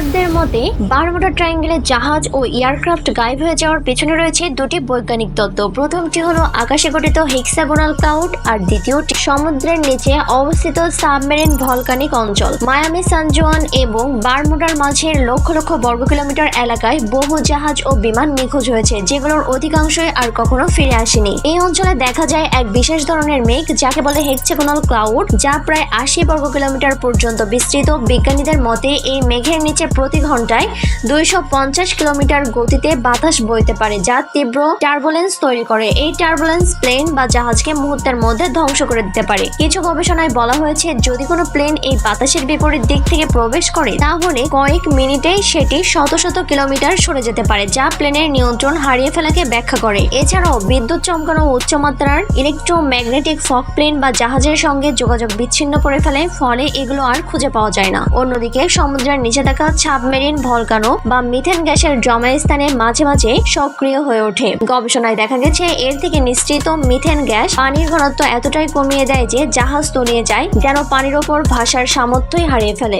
এক্সপার্টদের মতে বারমুডা ট্রায়াঙ্গেলে জাহাজ ও এয়ারক্রাফট গায়েব হয়ে যাওয়ার পেছনে রয়েছে দুটি বৈজ্ঞানিক তত্ত্ব। প্রথমটি হলো আকাশে গঠিত হেক্সাগোনাল ক্লাউড আর দ্বিতীয়টি সমুদ্রের নিচে অবস্থিত সাবমেরিন ভলকানিক অঞ্চল। মায়ামি সানজোয়ান এবং বারমুডার মাঝের লক্ষ লক্ষ বর্গ কিলোমিটার এলাকায় বহু জাহাজ ও বিমান নিখোঁজ হয়েছে, যেগুলোর অধিকাংশই আর কখনো ফিরে আসেনি। এই অঞ্চলে দেখা যায় এক বিশেষ ধরনের মেঘ, যাকে বলে হেক্সাগোনাল ক্লাউড, যা প্রায় আশি বর্গ কিলোমিটার পর্যন্ত বিস্তৃত। বিজ্ঞানীদের মতে, এই মেঘের নিচে প্রতি ঘন্টায় দুইশো পঞ্চাশ কিলোমিটার গতিতে বাতাস বইতে পারে, যা তীব্র টার্বুলেন্স তৈরি করে। এই টার্বুলেন্স প্লেন বা জাহাজকে মুহূর্তের মধ্যে ধ্বংস করে দিতে পারে। কিছু গবেষণায় বলা হয়েছে, যদি কোনো প্লেন এই বাতাসের বিপরীত দিক থেকে প্রবেশ করে, তাহলে কয়েক মিনিটেই সেটি শত শত কিলোমিটার সরে যেতে পারে, যা প্লেনের নিয়ন্ত্রণ হারিয়ে ফেলাকে ব্যাখ্যা করে। এছাড়াও, বিদ্যুৎ চমকানো উচ্চমাত্রার ইলেকট্রোম্যাগনেটিক ফক প্লেন বা জাহাজের সঙ্গে যোগাযোগ বিচ্ছিন্ন করে ফেলে, ফলে এগুলো আর খুঁজে পাওয়া যায় না। অন্যদিকে, সমুদ্রের নিচে থাকা সাবমেরিন ভলকানো বা মিথেন গ্যাসের জমা স্থানে মাঝে মাঝে সক্রিয় হয়ে ওঠে। গবেষণায় দেখা গেছে, এর থেকে নিশ্চিত মিথেন গ্যাস পানির ঘনত্ব এতটাই কমিয়ে দেয় যে জাহাজ তলিয়ে যায়, যেন পানির ওপর ভাষার সামর্থ্যই হারিয়ে ফেলে।